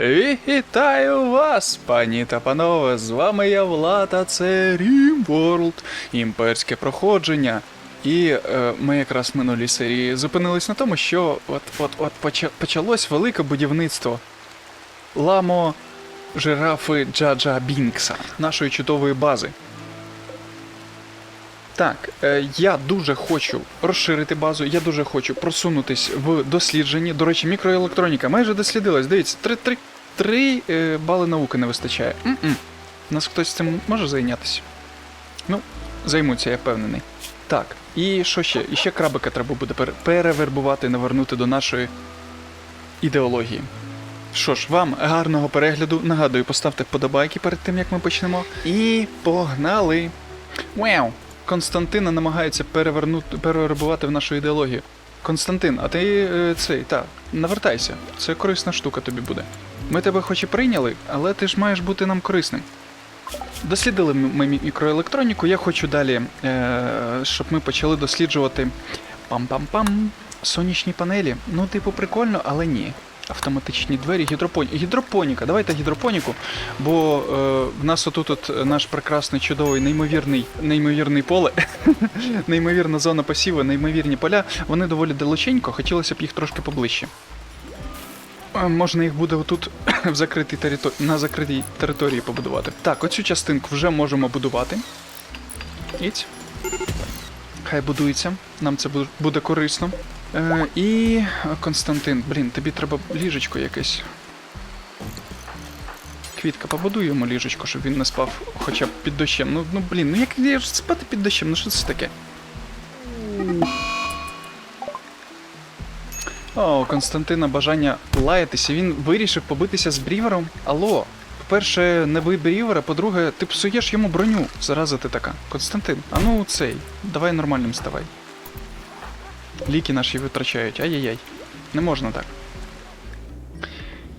Вітаю вас, пані та панове! З вами я Влад, а це RimWorld, імперське проходження. І е, ми якраз в минулій серії зупинились на тому, що от от от почалось велике будівництво ламо жирафи Джаджа Бінкса, нашої чудової бази. Так, е, я дуже хочу розширити базу, я дуже хочу просунутись в дослідженні. До речі, мікроелектроніка майже дослідилась. Дивіться, три, три, три е, бали науки не вистачає. М-м. Нас хтось цим може зайнятися? Ну, займуться, я впевнений. Так, і що ще? І ще крабика треба буде пере- перевербувати, навернути до нашої ідеології. Що ж, вам гарного перегляду. Нагадую, поставте вподобайки перед тим, як ми почнемо. І погнали! Вау! Константина намагається перевернути, перевербувати в нашу ідеологію. Константин, а ти е, цей, та, навертайся. Це корисна штука тобі буде. Ми тебе хоч і прийняли, але ти ж маєш бути нам корисним. Дослідили ми мікроелектроніку, я хочу далі, е, щоб ми почали досліджувати пам-пам-пам. Сонячні панелі. Ну, типу, прикольно, але ні. Автоматичні двері, гідропоні... гідропоніка. Давайте гідропоніку, бо е, в нас отут от наш прекрасний, чудовий, неймовірний, неймовірний поле, неймовірна зона посіву, неймовірні поля. Вони доволі далеченько, хотілося б їх трошки поближче. Можна їх буде отут в закритій територ... на закритій території побудувати. Так, оцю частинку вже можемо будувати. Іць. Хай будується, нам це буде корисно. Е, і Константин, блін, тобі треба ліжечко якесь. Квітка, побудуй йому ліжечко, щоб він не спав хоча б під дощем. Ну, ну блін, ну як я ж спати під дощем, ну що це таке? О, Константина бажання лаятися. Він вирішив побитися з брівером. Алло. По-перше, не бий брівера, по-друге, ти псуєш йому броню. Зараза ти така. Константин, а ну цей, давай нормальним ставай. Ліки наші витрачають. Ай-яй-яй. Не можна так.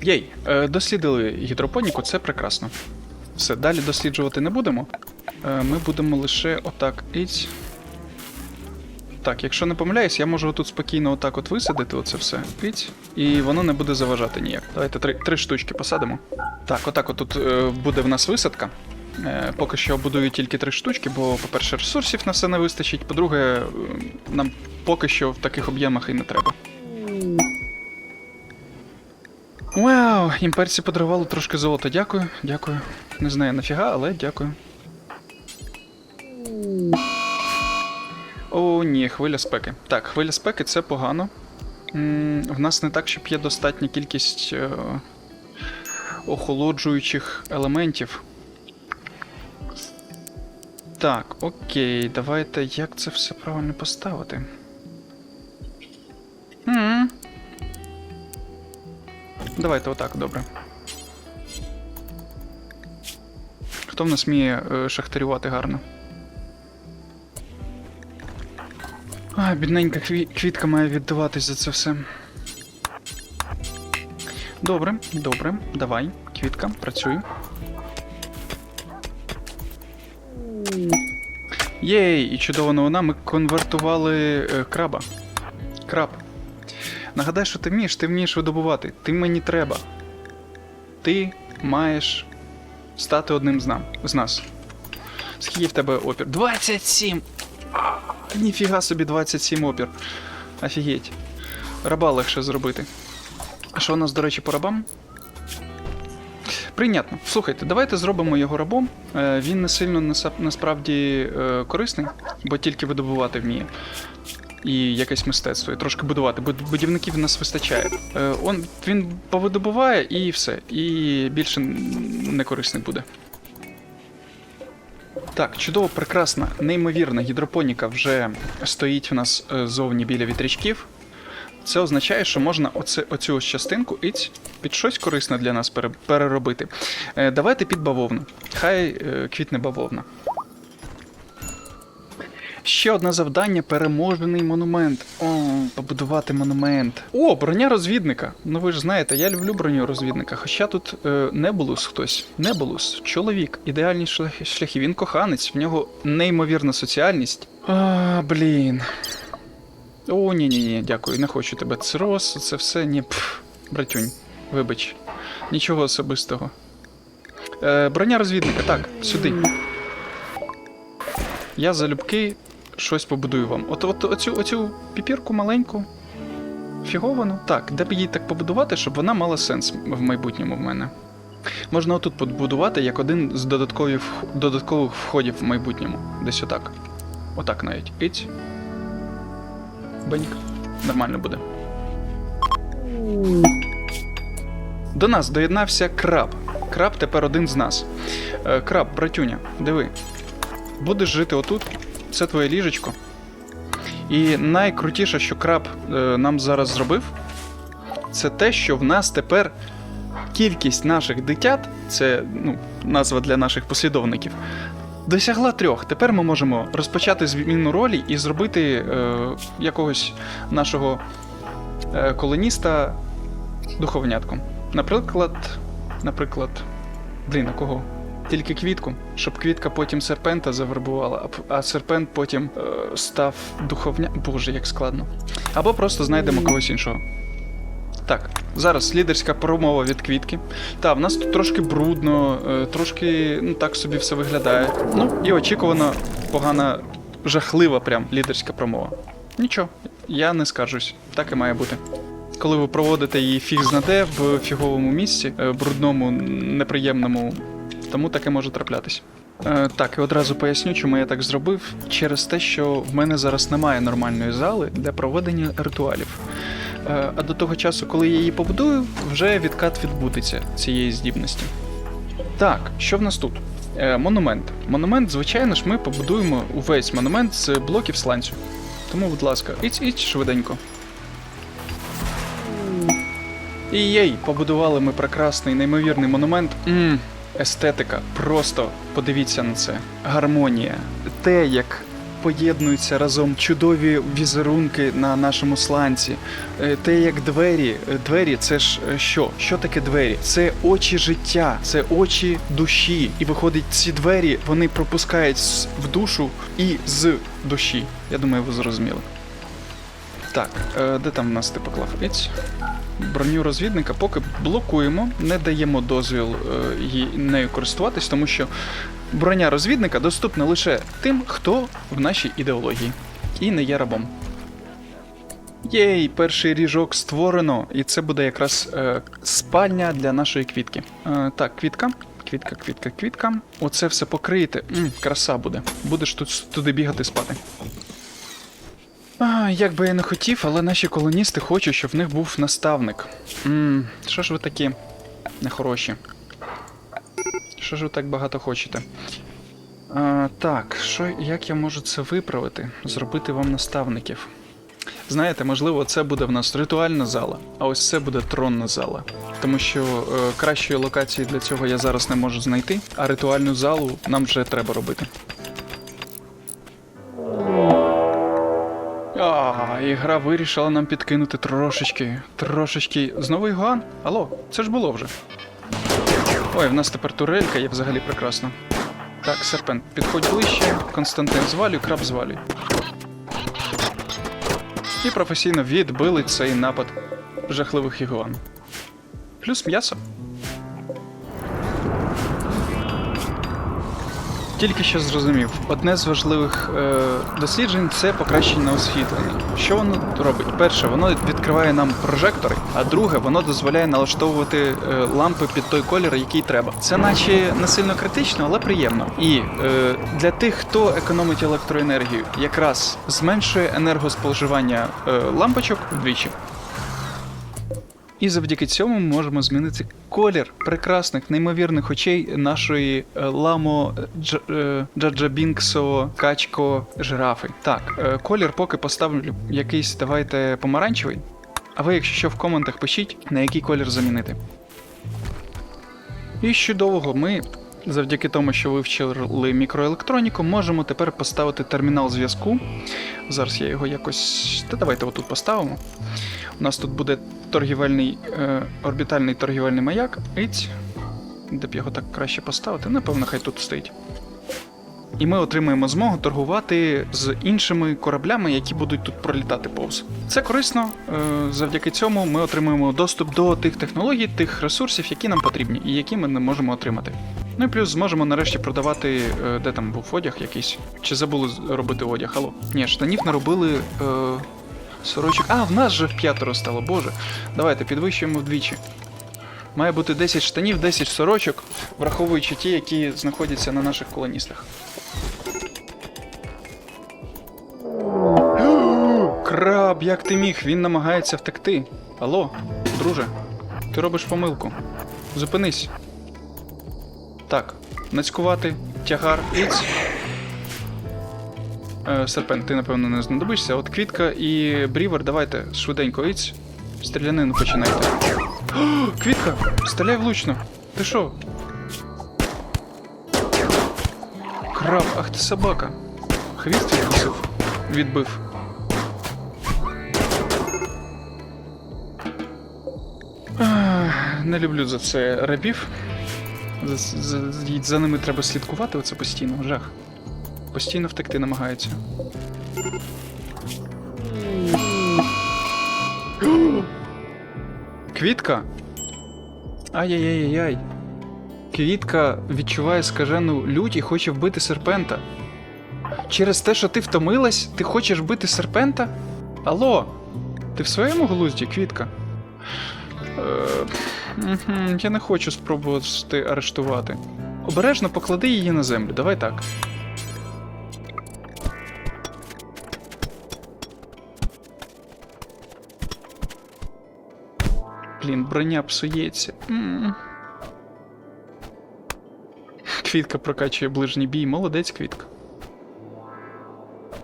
Єй, е, дослідили гідропоніку, це прекрасно. Все, далі досліджувати не будемо. Е, ми будемо лише отак іць. Так, якщо не помиляюсь, я можу тут спокійно отак от висадити оце все. Іць, і воно не буде заважати ніяк. Давайте три, три штучки посадимо. Так, отак от тут е, буде в нас висадка. Е, поки що будую тільки три штучки, бо, по-перше, ресурсів на все не вистачить. По-друге, е, нам поки що в таких об'ємах і не треба. Вау, імперці подарували трошки золота. Дякую, дякую. Не знаю нафіга, але дякую. О, ні, хвиля спеки. Так, хвиля спеки це погано. М, В нас не так, щоб є достатня кількість е, охолоджуючих елементів. Так, окей, давайте як це все правильно поставити. м Давайте отак, добре. Хто в нас вміє е, шахтарювати гарно? А, бідненька хві- квітка має віддаватись за це все. Добре, добре, давай, квітка, працюй. Єй, і чудова новина, ми конвертували е, краба. Краб. Нагадай, що ти вмієш, ти вмієш видобувати. Ти мені треба. Ти маєш стати одним з, нам, з нас. Скільки в тебе опір? 27! А, Ніфіга собі 27 опір. Офігеть. Раба легше зробити. А що у нас, до речі, по рабам? Прийнятно. Слухайте, давайте зробимо його рабом. Е, він не сильно насправді е, корисний, бо тільки видобувати вміє. І якесь мистецтво, і трошки будувати. Будівників нас вистачає. Е, он, він повидобуває і все. І більше не корисний буде. Так, чудово, прекрасна, неймовірна гідропоніка вже стоїть у нас зовні біля вітрячків. Це означає, що можна оце, оцю ось частинку іць під щось корисне для нас переробити. Е, давайте під бавовну. Хай е, квітне бавовна. Ще одне завдання переможений монумент. О, побудувати монумент. О, броня розвідника. Ну ви ж знаєте, я люблю броню розвідника. Хоча тут е, Небулус хтось. Небулус, чоловік, ідеальні шляхи. Він коханець, в нього неймовірна соціальність. А, блін. О, ні, ні, ні, дякую, не хочу тебе. Цироз, це все ні. Пф, братюнь, вибач. Нічого особистого. Е, броня розвідника, так, сюди. Я залюбки щось побудую вам. От, от оцю, оцю піпірку маленьку, фіговану. Так, де б її так побудувати, щоб вона мала сенс в майбутньому в мене. Можна отут побудувати як один з додаткових, додаткових входів в майбутньому. Десь отак. Отак навіть. Іць. Беньк. Нормально буде. До нас доєднався краб. Краб тепер один з нас. Е, краб, братюня, диви. Будеш жити отут. Це твоє ліжечко. І найкрутіше, що краб е, нам зараз зробив, це те, що в нас тепер кількість наших дитят, це ну, назва для наших послідовників, досягла трьох. Тепер ми можемо розпочати зміну ролі і зробити е, якогось нашого е, колоніста духовнятком. Наприклад, наприклад, блін, а кого? Тільки квітку, щоб квітка потім серпента завербувала, а серпент потім е, став духовня. Боже, як складно. Або просто знайдемо когось іншого. Так, зараз лідерська промова від квітки. Та, в нас тут трошки брудно, е, трошки ну так собі все виглядає. Ну і очікувано погана, жахлива прям лідерська промова. Нічого, я не скаржусь, так і має бути. Коли ви проводите її фіг знаде в фіговому місці, е, брудному, неприємному, тому таке може траплятись. Е, так, і одразу поясню, чому я так зробив. Через те, що в мене зараз немає нормальної зали для проведення ритуалів. Е, а до того часу, коли я її побудую, вже відкат відбудеться цієї здібності. Так, що в нас тут? Е, монумент. Монумент, звичайно ж, ми побудуємо увесь монумент з блоків сланцю. Тому, будь ласка, іць іць швиденько. І єй, побудували ми прекрасний, неймовірний монумент. Мм, естетика. Просто подивіться на це. Гармонія. Те, як поєднуються разом чудові візерунки на нашому сланці. Е, Те, як двері. Е, Двері це ж е, що? Що таке двері? Це очі життя, це очі душі. І виходить, ці двері вони пропускають в душу і з душі. Я думаю, ви зрозуміли. Так, е, де там в нас ти поклав? Іць. Броню розвідника поки блокуємо, не даємо дозвіл е, нею користуватись, тому що броня розвідника доступна лише тим, хто в нашій ідеології і не є рабом. Єй, перший ріжок створено, і це буде якраз е, спальня для нашої квітки. Е, так, квітка. Квітка, квітка, квітка. Оце все покриєте. М, краса буде. Будеш тут туди бігати спати. А, як би я не хотів, але наші колоністи хочуть, щоб в них був наставник. Ммм, що ж ви такі нехороші? Що ж ви так багато хочете? А, так, що, як я можу це виправити? Зробити вам наставників? Знаєте, можливо, це буде в нас ритуальна зала, а ось це буде тронна зала. Тому що е, кращої локації для цього я зараз не можу знайти, а ритуальну залу нам вже треба робити. А, ігра вирішила нам підкинути трошечки, трошечки. Знову Ігуан? Алло, це ж було вже. Ой, в нас тепер турелька є взагалі прекрасно. Так, серпент, підходь ближче, Константин звалюй, краб звалюй. І професійно відбили цей напад жахливих ігуан. Плюс м'ясо. Тільки що зрозумів, одне з важливих е, досліджень це покращення освітлення. Що воно робить? Перше, воно відкриває нам прожектори, а друге, воно дозволяє налаштовувати е, лампи під той колір, який треба. Це наче не сильно критично, але приємно. І е, для тих, хто економить електроенергію, якраз зменшує енергоспоживання е, лампочок вдвічі. І завдяки цьому ми можемо змінити колір прекрасних, неймовірних очей нашої е, ламо Дж- е, Джаджабінксо качко жирафи. Так, е, колір поки поставлю якийсь, давайте помаранчевий. А ви, якщо що в коментах пишіть, на який колір замінити. І з чудового ми, завдяки тому, що вивчили мікроелектроніку, можемо тепер поставити термінал зв'язку. Зараз я його якось. Та давайте отут поставимо. У нас тут буде торгівельний е, орбітальний торгівельний маяк. Іць. Де б його так краще поставити? Напевно, хай тут стоїть. і ми отримаємо змогу торгувати з іншими кораблями, які будуть тут пролітати повз. Це корисно. е, Завдяки цьому ми отримуємо доступ до тих технологій, тих ресурсів, які нам потрібні, і які ми не можемо отримати. Ну і плюс зможемо нарешті продавати, е, де там був одяг якийсь. Чи забули робити одяг? Алло? Ні, штанів наробили. Е, сорочок. А, в нас же п'ятеро стало, боже. Давайте підвищуємо вдвічі. Має бути 10 штанів, 10 сорочок, враховуючи ті, які знаходяться на наших колоністах. Краб, як ти міг? Він намагається втекти. Алло, друже, ти робиш помилку. Зупинись. Так, нацькувати, тягар, іць. Е, Серпент, ти напевно не знадобишся. От квітка і брівер, давайте швиденько іць. Стрілянину починайте. О, квітка! Стріляй влучно. Ти що? Краб, ах ти собака. Хвіст відкусив. Відбив. Не люблю за це рабів. За, за, за ними треба слідкувати оце постійно, жах. Постійно втекти намагаються. Квітка? Ай-яй-яй-яй. Квітка відчуває скажену лють і хоче вбити серпента. Через те, що ти втомилась, ти хочеш вбити серпента? Алло? Ти в своєму глузді, квітка? Е, я не хочу спробувати арештувати. Обережно поклади її на землю, давай так. Блін, броня псується. Квітка прокачує ближній бій. Молодець, квітка.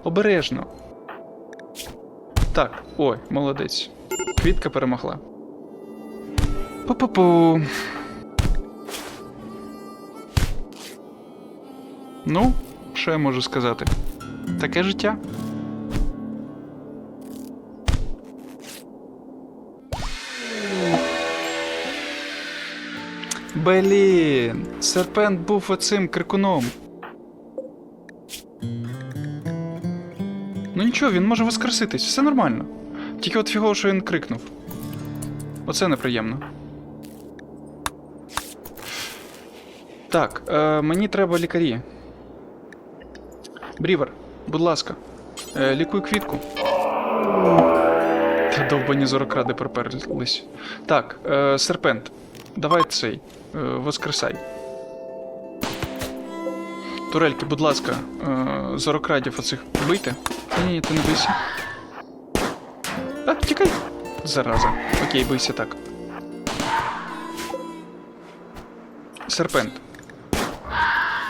Обережно. Так, ой, молодець. Квітка перемогла. Пу-пу-пу. Ну, що я можу сказати? Таке життя. Блін, серпент був оцим крикуном. Ну нічого, він може воскреситись, все нормально. Тільки от фігово, що він крикнув. Оце неприємно. Так, е, мені треба лікарі. Брівер, будь ласка, е, лікуй квітку. Та довбані зорокради приперлись. Так, е, серпент, давай цей. Е, воскресай. Турельки, будь ласка, е, зорокрадів оцих бийте. Ні, ні, ти не бийся. А, тікай! Зараза. Окей, бийся так. Серпент.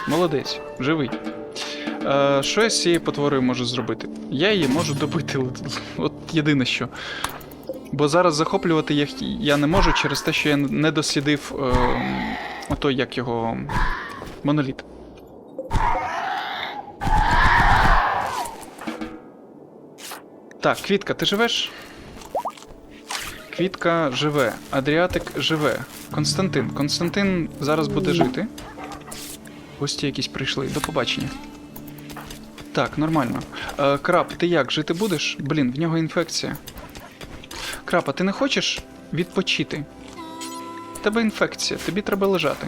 Молодець, живий. Е, що я з цією потворою можу зробити? Я її можу добити. от- єдине що. Бо зараз захоплювати їх я не можу через те, що я не дослідив е, ото як його моноліт. Так, Квітка, ти живеш? Квітка живе. Адріатик живе. Константин. Константин зараз буде жити. Гості якісь прийшли. До побачення. Так, нормально. Е, краб, ти як? Жити будеш? Блін, в нього інфекція. Краб, а ти не хочеш відпочити? В тебе інфекція, тобі треба лежати.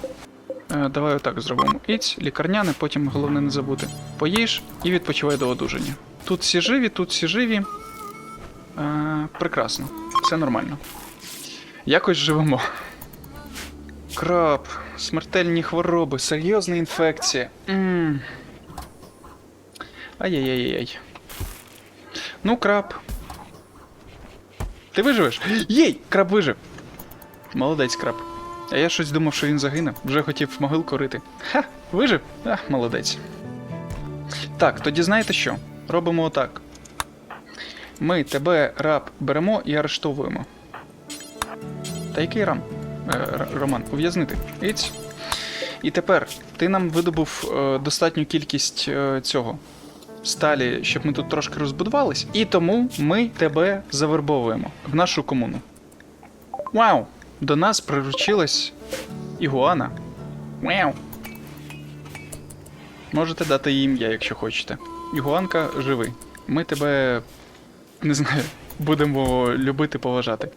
Е, давай отак зробимо. Іць, лікарняне, потім головне не забути. Поїж і відпочивай до одужання. Тут всі живі, тут всі живі. Е, прекрасно, все нормально. Якось живемо. Краб, смертельні хвороби, серйозна інфекція. Ай-яй-яй-яй. Ну, краб. Ти виживеш? Єй! Краб вижив. Молодець, краб. А я щось думав, що він загине. Вже хотів могилку рити. Ха, вижив? А, молодець. Так, тоді знаєте що? Робимо отак. Ми тебе, раб, беремо і арештовуємо. Та який рам? Е, Роман, ув'язнити. І тепер ти нам видобув е, достатню кількість е, цього сталі, щоб ми тут трошки розбудувались, і тому ми тебе завербовуємо в нашу комуну. Вау! До нас приручилась ігуана. Вау! Можете дати їй ім'я, якщо хочете. Ігуанка, живи. Ми тебе не знаю, будемо любити, поважати.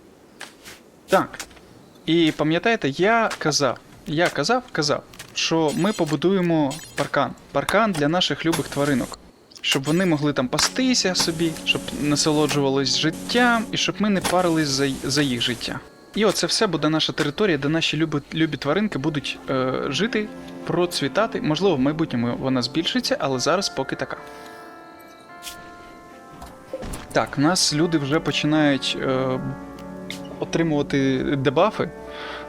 Так. І пам'ятаєте, я казав, я казав, казав, що ми побудуємо паркан. Паркан для наших любих тваринок. Щоб вони могли там пастися собі, щоб насолоджувались життям, і щоб ми не парились за, за їх життя. І оце все буде наша територія, де наші любі, любі тваринки будуть е, жити, процвітати. Можливо, в майбутньому вона збільшиться, але зараз поки така. Так, в нас люди вже починають е, отримувати дебафи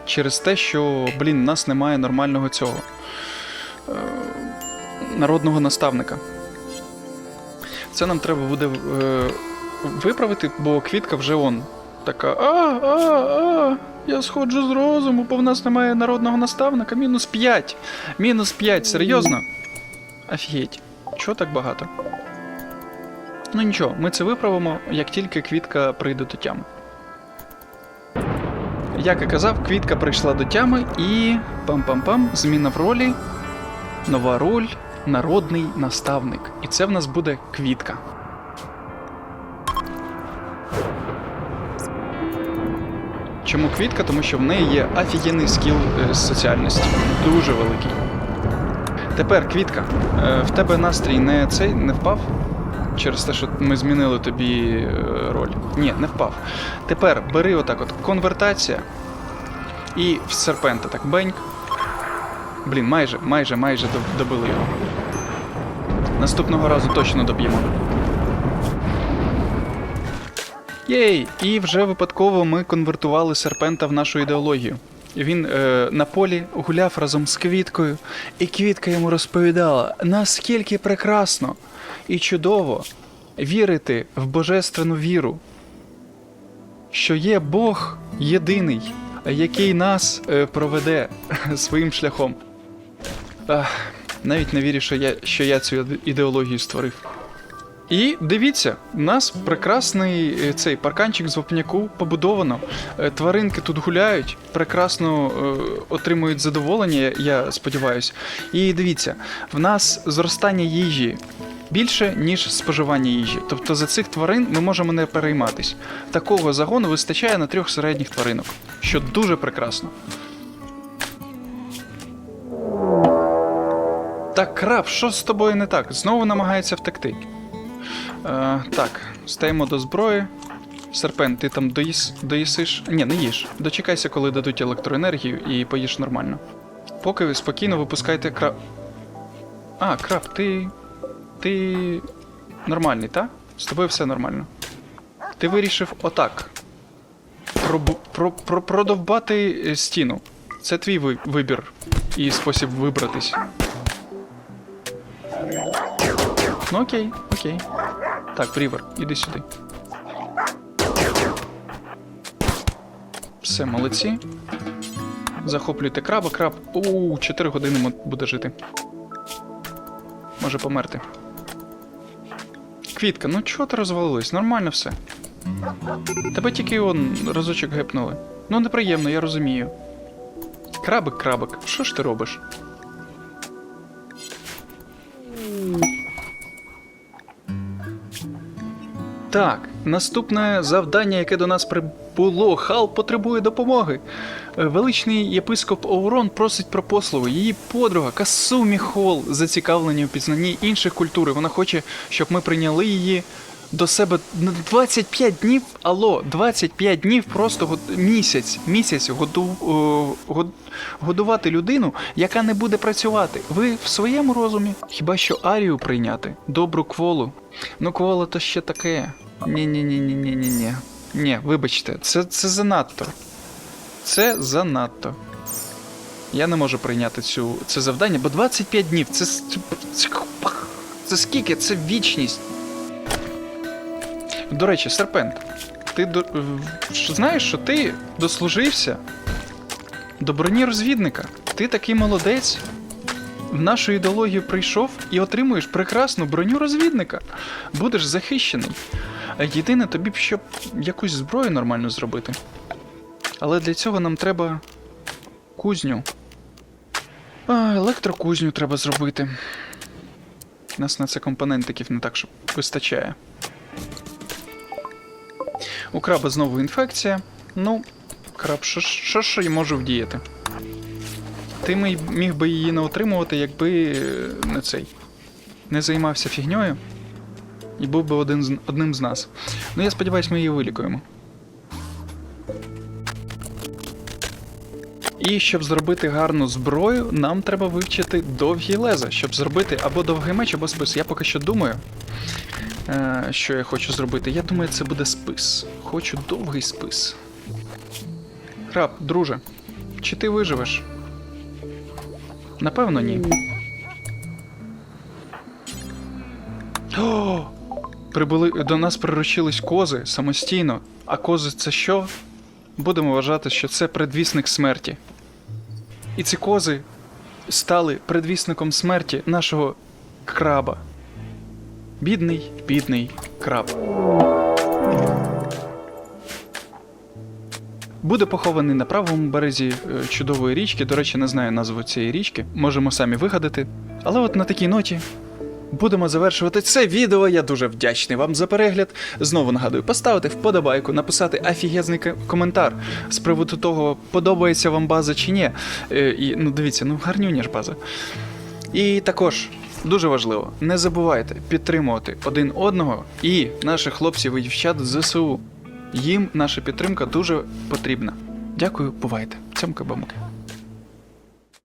через те, що, блін, в нас немає нормального цього е, народного наставника. Це нам треба буде е, виправити, бо квітка вже он така. А, а, а, я сходжу з розуму, бо в нас немає народного наставника. Мінус 5. Мінус 5, серйозно? Офігеть. Чого так багато? Ну нічого, ми це виправимо, як тільки квітка прийде до тями. Як і казав, квітка прийшла до тями і. пам-пам-пам, зміна в ролі. Нова роль народний наставник. І це в нас буде квітка. Чому квітка? Тому що в неї є офігенний скіл е, з соціальності. Дуже великий. Тепер квітка. Е, В тебе настрій не цей не впав? Через те, що ми змінили тобі е, роль. Ні, не впав. Тепер бери отак от конвертація. І в серпента так беньк. Блін, майже, майже, майже добили його. Наступного разу точно доб'ємо. Єй! І вже випадково ми конвертували серпента в нашу ідеологію. Він е, на полі гуляв разом з квіткою, і квітка йому розповідала, наскільки прекрасно і чудово вірити в божественну віру, що є Бог єдиний, який нас е, проведе своїм шляхом. Ах, навіть не вірю, що я, що я цю ідеологію створив. І дивіться, у нас прекрасний е, цей парканчик з вапняку побудовано. Е, Тваринки тут гуляють, прекрасно е, отримують задоволення, я сподіваюся. І дивіться, в нас зростання їжі більше, ніж споживання їжі. Тобто за цих тварин ми можемо не перейматись. Такого загону вистачає на трьох середніх тваринок, що дуже прекрасно. Так, краб, що з тобою не так? Знову намагається втекти. Е, так, стаємо до зброї. Серпен, ти там доїс, доїсиш. Ні, не їж. Дочекайся, коли дадуть електроенергію і поїж нормально. Поки ви спокійно випускайте краб. А, краб, ти. Ти. нормальний, та? З тобою все нормально. Ти вирішив отак. Пробу... Про... Про... Продовбати е, стіну. Це твій ви... вибір і спосіб вибратись. Ну окей, окей. Так, Брівер, іди сюди. Все, молодці. Захоплюйте краба, краб. У 4 години буде жити. Може померти. Квітка, ну чого ти розвалилась? Нормально все. Тебе тільки он разочок гепнули. Ну неприємно, я розумію. Крабик, крабик, що ж ти робиш? Так, наступне завдання, яке до нас прибуло, Хал потребує допомоги. Е, Величний єпископ Оурон просить про послугу. Її подруга Касумі Хол зацікавлені у пізнанні інших культур. Вона хоче, щоб ми прийняли її до себе на 25 днів. Алло, 25 днів просто год... місяць. Місяць году... год... годувати людину, яка не буде працювати. Ви в своєму розумі? Хіба що Арію прийняти? Добру кволу. Ну, квола то ще таке. Ні-ні-ні-ні-ні-ні. Ні, вибачте, це, це занадто. Це занадто. Я не можу прийняти цю, це завдання, бо 25 днів це. Це, це скільки? Це вічність. До речі, Серпент, ти до, знаєш, що ти дослужився до броні розвідника. Ти такий молодець. В нашу ідеологію прийшов і отримуєш прекрасну броню розвідника. Будеш захищений. Єдине, тобі б щоб якусь зброю нормально зробити. Але для цього нам треба кузню. А, електрокузню треба зробити. У нас на це компонентиків не так, щоб вистачає. У краба знову інфекція. Ну, краб, що, ж- можу вдіяти? Ти міг би її не отримувати, якби е, не цей. Не займався фігньою. І був би один з, одним з нас. Ну, я сподіваюся, ми її вилікуємо. І щоб зробити гарну зброю, нам треба вивчити довгі леза, щоб зробити або довгий меч, або спис. Я поки що думаю, що я хочу зробити. Я думаю, це буде спис. Хочу довгий спис. Краб, друже, чи ти виживеш? Напевно, ні. О! Прибули до нас приручились кози самостійно. А кози це що? Будемо вважати, що це предвісник смерті. І ці кози стали предвісником смерті нашого краба. Бідний, бідний краб. Буде похований на правому березі е, чудової річки. До речі, не знаю назву цієї річки. Можемо самі вигадати. Але от на такій ноті будемо завершувати це відео. Я дуже вдячний вам за перегляд. Знову нагадую, поставити вподобайку, написати офігезний ко- коментар з приводу того, подобається вам база чи ні. Е, І ну дивіться, ну гарнюня ж база. І також дуже важливо, не забувайте підтримувати один одного і наших хлопців і дівчат з ЗСУ. Їм наша підтримка дуже потрібна. Дякую, бувайте. Цьомки-бомки.